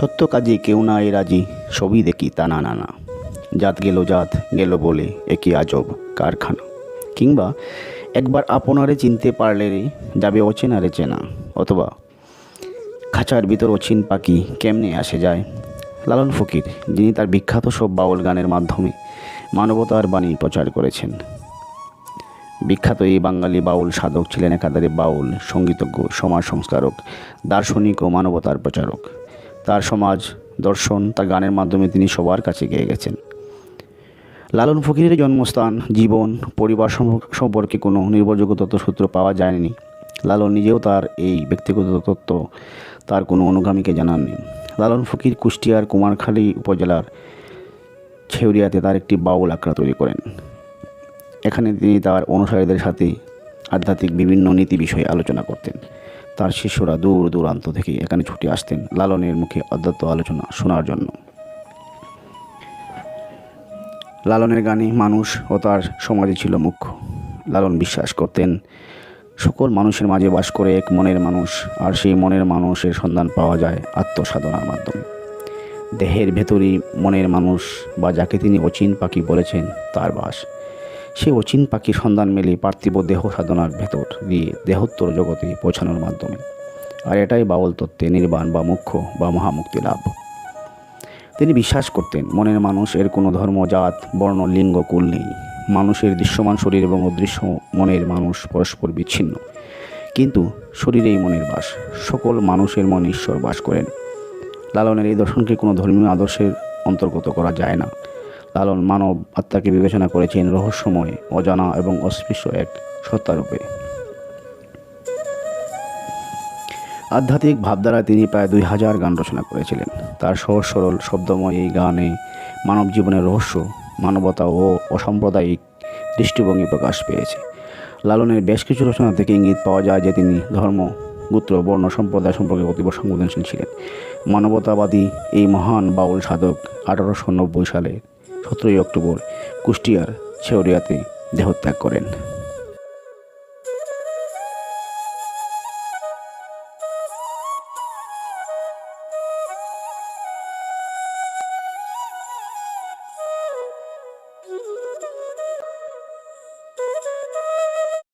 সত্য কাজে কেউ না এ রাজি, সবই দেখি তা না না না। জাত গেল জাত, গেল বলে একই আজব কারখানা। কিংবা একবার আপনারে চিনতে পারলে রে, যাবে অচেনারে চেনা। অথবা খাঁচার ভিতর অচিন পাখি কেমনে আসে যায়? লালন ফকির, যিনি তার বিখ্যাত সব বাউল গানের মাধ্যমে মানবতার বাণী প্রচার করেছেন। বিখ্যাত এই বাঙালি বাউল সাধক ছিলেন একাধারে বাউল, সঙ্গীতজ্ঞ, সমাজ সংস্কারক, দার্শনিক ও মানবতার প্রচারক। তার সমাজ, দর্শন, তার গানের মাধ্যমে তিনি সবার কাছে গিয়ে গেছেন। লালন ফকিরের জন্মস্থান, জীবন, পরিবার সম্প- সম্পর্কে কোনো নির্ভরযোগ্য তথ্যসূত্র পাওয়া যায়নি। লালন নিজেও তার এই ব্যক্তিগত তত্ত্ব তার কোনো অনুগামীকে জানাননি। লালন ফকির কুষ্টিয়ার কুমারখালী উপজেলার ছেউরিয়াতে তার একটি বাউল আখড়া তৈরি করেন। এখানে তিনি তার অনুসারীদের সাথে আধ্যাত্মিক বিভিন্ন নীতি বিষয়ে আলোচনা করতেন। তার শিষ্যরা দূর দূরান্ত থেকে এখানে ছুটে আসতেন লালনের মুখে অধ্যাত্ম আলোচনা শোনার জন্য। লালনের গানে মানুষ ও তার সমাজে ছিল মুখ্য। লালন বিশ্বাস করতেন, সকল মানুষের মাঝে বাস করে এক মনের মানুষ, আর সেই মনের মানুষের সন্ধান পাওয়া যায় আত্মসাধনার মাধ্যমে। দেহের ভেতরই মনের মানুষ বা যাকে তিনি অচিন পাখি বলেছেন, তার বাস। সে অচিন পাখির সন্ধান মেলে পার্থিব দেহ সাধনার ভেতর দিয়ে দেহোত্তর জগতে পৌঁছানোর মাধ্যমে। আর এটাই বাউল তত্ত্বে নির্বাণ বা মুখ্য বা মহামুক্তি লাভ। তিনি বিশ্বাস করতেন, মনের মানুষ এর কোনো ধর্ম, জাত, বর্ণ, লিঙ্গ, কুল নেই। মানুষের দৃশ্যমান শরীর এবং অদৃশ্য মনের মানুষ পরস্পর বিচ্ছিন্ন। কিন্তু শরীরেই মনের বাস। সকল মানুষের মন ঈশ্বর বাস করেন। লালনের এই দর্শনকে কোনো ধর্মীয় আদর্শের অন্তর্গত করা যায় না। লালন মানব আত্মাকে বিবেচনা করেছেন রহস্যময়, অজানা এবং অস্পৃশ্য এক সত্তারূপে। আধ্যাত্মিক ভাবধারায় তিনি প্রায় দুই হাজার গান রচনা করেছিলেন। তার সহজ সরল, শব্দময় এই গানে মানব জীবনের রহস্য, মানবতা ও অসাম্প্রদায়িক দৃষ্টিভঙ্গি প্রকাশ পেয়েছে। লালনের বেশ কিছু রচনা থেকে ইঙ্গিত পাওয়া যায় যে তিনি ধর্ম, গোত্র, বর্ণ, সম্প্রদায় সম্পর্কে অতীব সংবেদনশীল ছিলেন। মানবতাবাদী এই মহান বাউল সাধক আঠারোশো নব্বই সালে সতেরোই অক্টোবর কুষ্টিয়ার ছেউরিয়াতে দেহত্যাগ করেন।